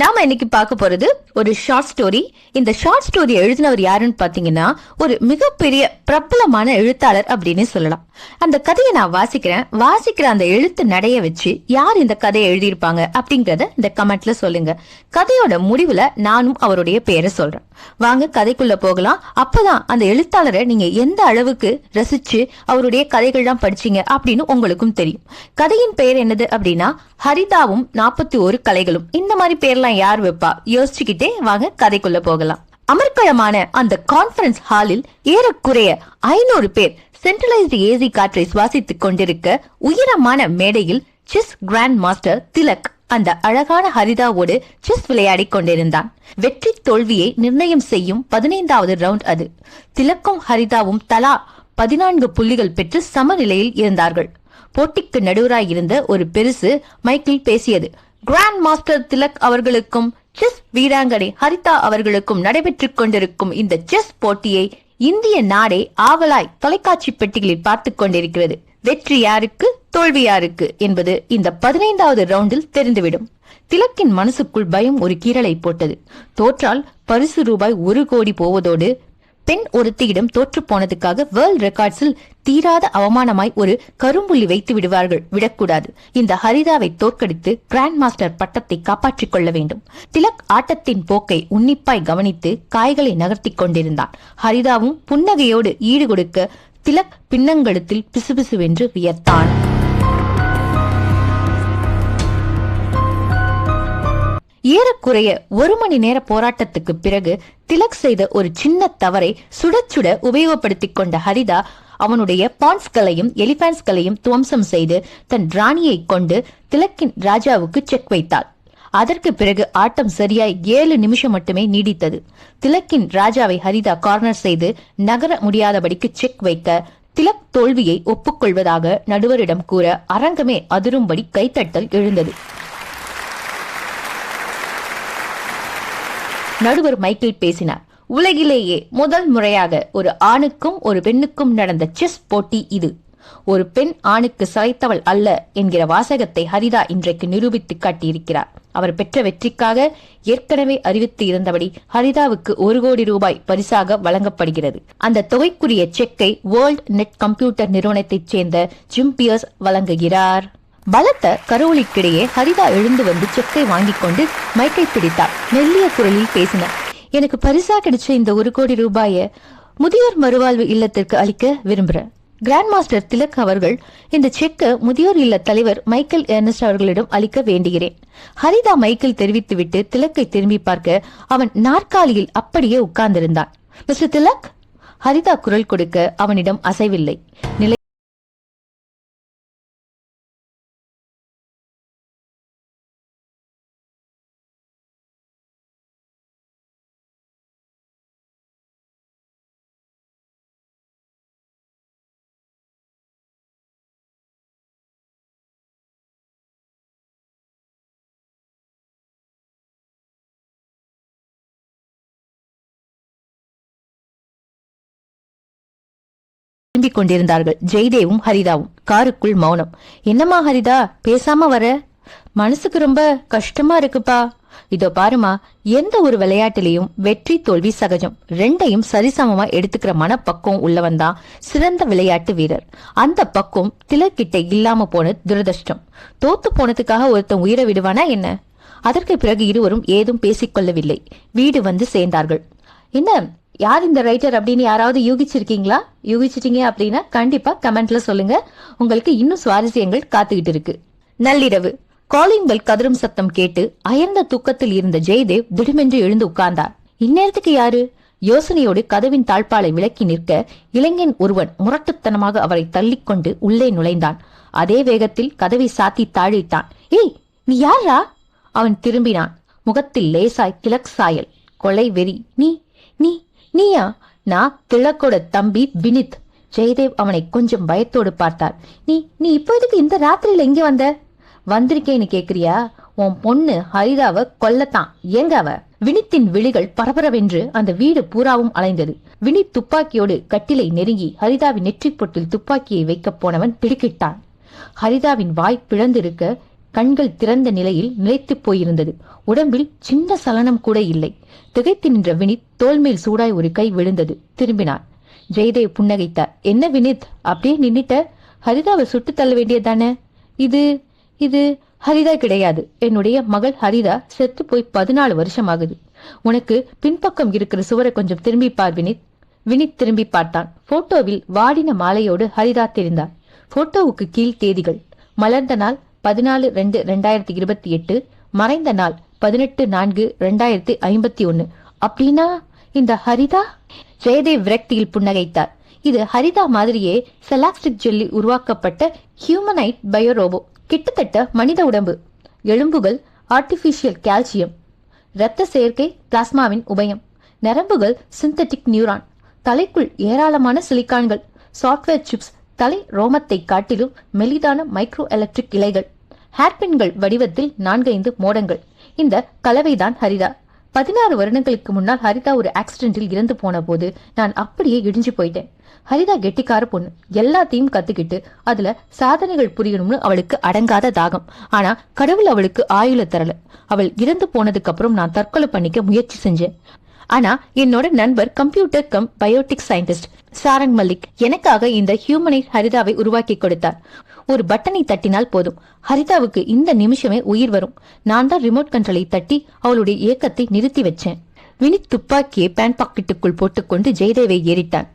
நாம இன்னைக்கு பார்க்க போறது ஒரு ஷார்ட் ஸ்டோரி இந்த ஷார்ட் ஸ்டோரி எழுதினவர் யாருன்னு பாத்தீங்கன்னா ஒரு மிகப்பெரிய பிரபலமான எழுத்தாளர் அப்படின்னு சொல்லலாம். அந்த கதையை நான் வாசிக்கிறேன். வாசிக்கிற அந்த எழுத்து நடைய வச்சு யார் இந்த கதையை எழுதியிருப்பாங்க அப்படிங்கறத இந்த கமெண்ட்ல சொல்லுங்க. கதையோட முடிவுல நானும் அவருடைய பேரை சொல்றேன். வாங்க கதைக்குள்ள போகலாம். அப்பதான் அந்த எழுத்தாளரை நீங்க எந்த அளவுக்கு ரசிச்சு அவருடைய கதைகள்லாம் படிச்சீங்க அப்படின்னு உங்களுக்கும் தெரியும். கதையின் பெயர் என்னது அப்படின்னா ஹரிதாவும் நாற்பத்தி ஒரு கலைகளும். இந்த மாதிரி பேர்லாம் யார் வைப்பா? யோசிச்சுக்கிட்டே வாங்க கதைக்குள்ள போகலாம். அமர்க்களமான அந்த கான்பரன்ஸ் ஹாலில் ஏறக்குறைய ஐநூறு பேர் சென்ட்ரலைஸ்டு ஏசி காற்றை சுவாசித்துக் கொண்டிருக்க உயரமான மேடையில் செஸ் கிராண்ட் மாஸ்டர் திலக் அந்த அழகான ஹரிதாவோடு செஸ் விளையாடி கொண்டிருந்தான். வெற்றி தோல்வியை நிர்ணயம் செய்யும் பதினைந்தாவது ரவுண்ட் அது. திலக்கும் ஹரிதாவும் தலா பதினான்கு புள்ளிகள் பெற்று சமநிலையில் இருந்தார்கள். போட்டிக்கு நடுவராய் இருந்த ஒரு பெருசு மைக்கிள் பேசியது கிராண்ட் மாஸ்டர் திலக் அவர்களுக்கும் செஸ் வீராங்கனை ஹரிதா அவர்களுக்கும் நடைபெற்றுக் கொண்டிருக்கும் இந்த செஸ் போட்டியை இந்திய நாடே ஆவலாய் தொலைக்காட்சி பெட்டிகளில் பார்த்துக் கொண்டிருக்கிறது. வெற்றி யாருக்கு தோல்வி யாருக்கு என்பது இந்த பதினைந்தாவது ரவுண்டில் தெரிந்துவிடும். திலக்கின் மனசுக்குள் பயம் ஒரு கீறலை போட்டது. தோற்றால் பரிசு ரூபாய் ஒரு கோடி போவதோடு பெண் ஒருத்தியிடம் தோற்று போனதுக்காக வேர்ல்ட் ரெக்கார்ட்ஸில் தீராத அவமானமாய் ஒரு கரும்புள்ளி வைத்து விடுவார்கள். விடக்கூடாது. இந்த ஹரிதாவை தோற்கடித்து கிராண்ட் மாஸ்டர் பட்டத்தை காப்பாற்றிக் கொள்ள வேண்டும். திலக் ஆட்டத்தின் போக்கை உன்னிப்பாய் கவனித்து காய்களை நகர்த்தி கொண்டிருந்தான். ஹரிதாவும் புன்னகையோடு ஈடுகொடுக்க திலக் பின்னங்கழுத்தில் பிசுபிசுவென்று வியர்த்தான். ஏறக்குறைய ஒரு மணி நேர போராட்டத்துக்கு பிறகு திலக் செய்த ஒரு சின்ன தவறை சுட சுட உபயோகப்படுத்திக் கொண்ட ஹரிதா அவனுடைய பான்ஸ்களையும் எலிபான்ஸ்களையும் துவம்சம் செய்து தன் ராணியை கொண்டு திலக்கின் ராஜாவுக்கு செக் வைத்தாள். அதற்கு பிறகு ஆட்டம் சரியாய் ஏழு நிமிஷம் மட்டுமே நீடித்தது. திலக்கின் ராஜாவை ஹரிதா கார்னர் செய்து நகர முடியாதபடிக்கு செக் வைக்க திலக் தோல்வியை ஒப்புக்கொள்வதாக நடுவரிடம் கூற அரங்கமே அதிரும்படி கைத்தட்டல் எழுந்தது. நடுவர் மைக்கேல் பேசினார். உலகிலேயே முதல் முறையாக ஒரு ஆணுக்கும் ஒரு பெண்ணுக்கும் நடந்த செஸ் போட்டி இது. ஒரு பெண் ஆணுக்கு சளைத்தவள் அல்ல என்கிற வாசகத்தை ஹரிதா இன்றைக்கு நிரூபித்து காட்டியிருக்கிறார். அவர் பெற்ற வெற்றிக்காக ஏற்கனவே அறிவித்து இருந்தபடி ஹரிதாவுக்கு ஒரு கோடி ரூபாய் பரிசாக வழங்கப்படுகிறது. அந்த தொகைக்குரிய செக்கை வேர்ல்ட் நெட் கம்ப்யூட்டர் நிறுவனத்தைச் சேர்ந்த ஜிம்பியர்ஸ் வழங்குகிறார். பலத்த கருவொலிக்கிடையே ஹரிதா எழுந்து வந்து செக்கை வாங்கிக் கொண்டு மைக்கை பிடித்தார் மெல்லிய குரலில் பேசினார் எனக்கு பரிசா கிடைச்ச இந்த ஒரு கோடி ரூபாய முதியோர் மறுவாழ்வு இல்லத்திற்கு அளிக்க விரும்புகிறேன். கிராண்ட் மாஸ்டர் திலக் அவர்கள் இந்த செக்கை முதியோர் இல்ல தலைவர் மைக்கேல் ஏர்னஸ்ட் அவர்களிடம் அளிக்க வேண்டுகிறேன். ஹரிதா மைக்கேல் தெரிவித்துவிட்டு திலக்கை திரும்பி பார்க்க அவன் நாற்காலியில் அப்படியே உட்கார்ந்திருந்தான். மிஸ்டர் திலக்? ஹரிதா குரல் கொடுக்க அவனிடம் அசைவில்லை. நிலை திரும்பிக் கொண்டிருந்தார்கள் ஜெய்தேவும் ஹரிதாவும். காருக்குள் மௌனம். என்னம்மா ஹரிதா பேசாம வர? மனசுக்கு ரொம்ப கஷ்டமா இருக்குப்பா. இதோ பாருமா எந்த ஒரு விளையாட்டிலையும் வெற்றி தோல்வி சகஜம் ரெண்டையும் சரிசமமா எடுத்துக்கிற மனப்பக்குவம் உள்ளவன் தான் சிறந்த விளையாட்டு வீரர். அந்த பக்குவம் திலக்கிட்ட இல்லாம போனது துரதிருஷ்டம். தோத்து போனதுக்காக ஒருத்தன் உயிரை விடுவானா என்ன? அதற்கு பிறகு இருவரும் ஏதும் பேசிக்கொள்ளவில்லை. வீடு வந்து சேர்ந்தார்கள். என்ன யார் இந்த ரைட்டர் அப்படின்னு யாராவது யூகிச்சிருக்கீங்களா? யூகிச்சிட்டீங்க அப்படின்னா கண்டிப்பா கமெண்ட்ல சொல்லுங்க. உங்களுக்கு இன்னும் சுவாரஸ்யங்கள் காத்துக்கிட்டு இருக்கு. நள்ளிரவு. காலிங் பெல் கதரும் சத்தம் கேட்டு அயர்ந்த தூக்கத்தில் இருந்த ஜெயதேவ் திடமென்று எழுந்து உட்கார்ந்தார். இந்நேரத்துக்கு யாரு? யோசனையோடு கதவின் தாழ்பாலை விலக்கி நிற்க இளைஞன் ஒருவன் முரட்டுத்தனமாக அவரை தள்ளிக்கொண்டு உள்ளே நுழைந்தான். அதே வேகத்தில் கதவை சாத்தி தாழிட்டான். ஏய் நீ யாரா அவன் திரும்பினான். முகத்தில் லேசாய் கிழக் சாயல். கொலை வெறி. நீ நீ நீயா? நான் திலக்கோட தம்பி வினித். ஜெயதேவ் அவனை கொஞ்சம் பயத்தோடு பார்த்தார் நீ நீ இப்போ எதுக்கு இந்த ராத்திரியில இங்க வந்த? வந்திருக்கேன்னு கேக்குறியா? உன் பொண்ணு ஹரிதாவை கொல்லத்தான். எங்க அவ? வினித்தின் விழிகள் பரபரவென்று அந்த வீடு பூராவும் அலைந்தது. வினித் துப்பாக்கியோடு கட்டிலை நெருங்கி ஹரிதாவின் நெற்றிப் பொட்டில் துப்பாக்கியை வைக்கப் போனவன் திடுக்கிட்டான் ஹரிதாவின் வாய் பிளந்திருக்க கண்கள் திறந்த நிலையில் நிலைத்துப் போயிருந்தது. உடம்பில் சின்ன சலனம் கூட இல்லை. திகைத்து நின்ற வினித் தோல்மேல் சூடாய் ஒரு கை விழுந்தது. திரும்பினார் ஜெயதேவ் புன்னகைத்தார். என்ன வினித்? அப்படியே நின்னுட்ட? ஹரிதாவை சுட்டு தள்ள வேண்டியதானே இது இது ஹரிதா கிடையாது. என்னுடைய மகள் ஹரிதா செத்து போய் பதினாலு வருஷம் ஆகுது உனக்கு பின்பக்கம் இருக்கிற சுவரை கொஞ்சம் திரும்பி பார் வினித். வினித் திரும்பி பார்த்தான். போட்டோவில் வாடின மாலையோடு ஹரிதா தெரிந்தார். போட்டோவுக்கு கீழ் தேதிகள். மலர்ந்த நாள் பதினாலு ரெண்டு ரெண்டாயிரத்தி இருபத்தி எட்டு மறைந்த நாள் பதினெட்டு நான்கு ரெண்டாயிரத்தி ஐம்பத்தி ஒன்னு. அப்படின்னா இந்த ஹரிதா? ஜெயதேவ் விரக்தியில் புன்னகைத்தார். இது ஹரிதா மாதிரியே செலாக்ஸ்டிக் ஜெல்லி உருவாக்கப்பட்ட ஹியூமனைட் பயோரோபோ கிட்டத்தட்ட மனித உடம்பு. எலும்புகள் ஆர்டிபிஷியல் கால்சியம் இரத்த சேர்க்கை பிளாஸ்மாவின் உபயம். நரம்புகள் சிந்தட்டிக் நியூரான் தலைக்குள் ஏராளமான சிலிக்கான்கள். சாஃப்ட்வேர் சிப்ஸ் தலை ரோமத்தை காட்டிலும் மெலிதான மைக்ரோ எலக்ட்ரிக் இலைகள். ஹேர்பின்கள் வடிவத்தில் நான்கைந்து மோடங்கள். இந்த கலவைதான் ஹரிதா. பதினாறு வருடங்களுக்கு முன்னால் ஹரிதா ஒரு ஆக்சிடென்டில் இறந்து போன போது நான் அப்படியே இடிஞ்சு போயிட்டேன். ஹரிதா கெட்டிக்கார பொண்ணு. எல்லாத்தையும் கத்துக்கிட்டு அதுல சாதனைகள் புரியணும்னு அவளுக்கு அடங்காத தாகம். ஆனா கடவுள் அவளுக்கு ஆயுள தரல. அவள் இறந்து போனதுக்கு அப்புறம் நான் தற்கொலை பண்ணிக்க முயற்சி செஞ்சேன். ஆனா என்னோட நண்பர் computer cum biotic scientist Sarang Mallik எனக்காக இந்த ஹியூமனைட் ஹரிதாவை உருவாக்கி கொடுத்தார். ஒரு பட்டனை தட்டினால் போதும். ஹரிதாவுக்கு இந்த நிமிஷமே உயிர் வரும். நான் தான் ரிமோட் கண்ட்ரோலை தட்டி அவளுடைய இயக்கத்தை நிறுத்தி வச்சேன். வினித் துப்பாக்கியை பேண்ட் பாக்கெட்டுக்குள் போட்டுக்கொண்டு ஜெயதேவை ஏறிட்டான்.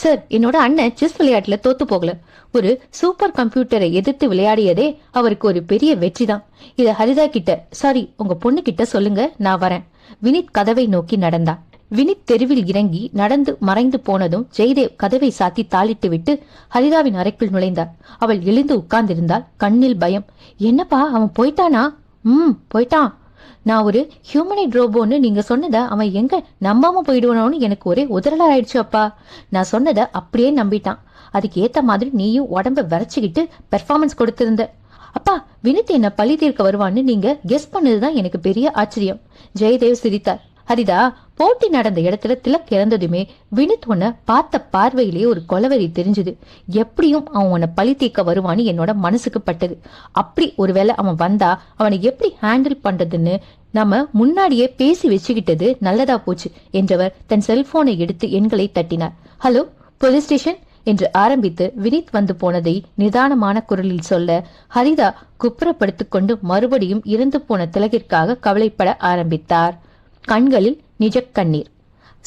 சார் என்னோட அண்ணன் செஸ் விளையாட்டுல தோத்து போகல. ஒரு சூப்பர் கம்ப்யூட்டரை எதிர்த்து விளையாடியதே அவருக்கு ஒரு பெரிய வெற்றி தான் இத ஹரிதா கிட்ட சாரி உங்க பொண்ணு கிட்ட சொல்லுங்க நான் வரேன். வினித் கதவை நோக்கி நடந்தான் வினித் தெருவில் இறங்கி நடந்து மறைந்து போனதும் ஜெய்தேவ் கதவை சாத்தி தாளிட்டு விட்டு ஹரிதாவின் அறைக்குள் நுழைந்தார் அவள் எழுந்து உட்கார்ந்திருந்தால் கண்ணில் பயம். என்னப்பா அவன் போயிட்டானா? ம் போயிட்டான். நான் ஒரு ஹியூமனைட் ரோபோன்னு நீங்க சொன்னதை அவன் எங்க நம்பாம போயிடுவானோன்னு எனக்கு ஒரே உதறலா ஆயிடுச்சு அப்பா. நான் சொன்னதை அப்படியே நம்பிட்டான். அதுக்கு ஏத்த மாதிரி நீயும் உடம்ப விரைச்சுக்கிட்டு பெர்ஃபார்மன்ஸ் கொடுத்திருந்த. அப்பா வினித் என்ன பழி தீர்க்க வருவான்னு நீங்க கெஸ் பண்ணதுதான் எனக்கு பெரிய ஆச்சரியம். ஜெயதேவ் சிரித்தார். ஹரிதா போட்டி நடந்த இடத்துல திலக் இறந்ததுமே வினித் உன்னை பார்த்த பார்வையிலேயே ஒரு கொலவெறி தெரிஞ்சது. எப்படியும் அவன் உன்னை பழி தீர்க்க வருவான்னு என்னோட மனசுக்கு பட்டது. அப்படி ஒருவேளை அவன் வந்தா அவனை எப்படி ஹேண்டில் பண்றதுன்னு நம்ம முன்னாடியே பேசி வச்சுக்கிட்டது நல்லதா போச்சு என்றவர் தன் செல்போனை எடுத்து எண்களை தட்டினார். ஹலோ போலீஸ் ஸ்டேஷன் என்று ஆரம்பித்து வினித் வந்து போனதை நிதானமான குரலில் சொல்ல ஹரிதா குப்புறப்படுத்திக் கொண்டு மறுபடியும் இறந்து போன திலகிற்காக கவலைப்பட ஆரம்பித்தார். கண்களில் நிஜ கண்ணீர்.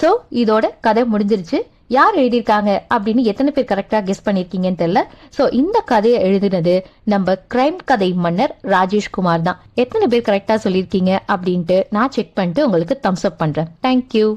சோ இதோட கதை முடிஞ்சிருச்சு. யார் எழுதியிருக்காங்க? அப்படின்னு எத்தனை பேர் கரெக்டா கெஸ் பண்ணிருக்கீங்கன்னு தெரியல. சோ இந்த கதையை எழுதினது நம்ம கிரைம் கதை மன்னர் ராஜேஷ் குமார் தான். எத்தனை பேர் கரெக்டா சொல்லியிருக்கீங்க? அப்படின்ட்டு நான் செக் பண்ணிட்டு உங்களுக்கு தம்ஸ் அப் பண்றேன். தேங்க்யூ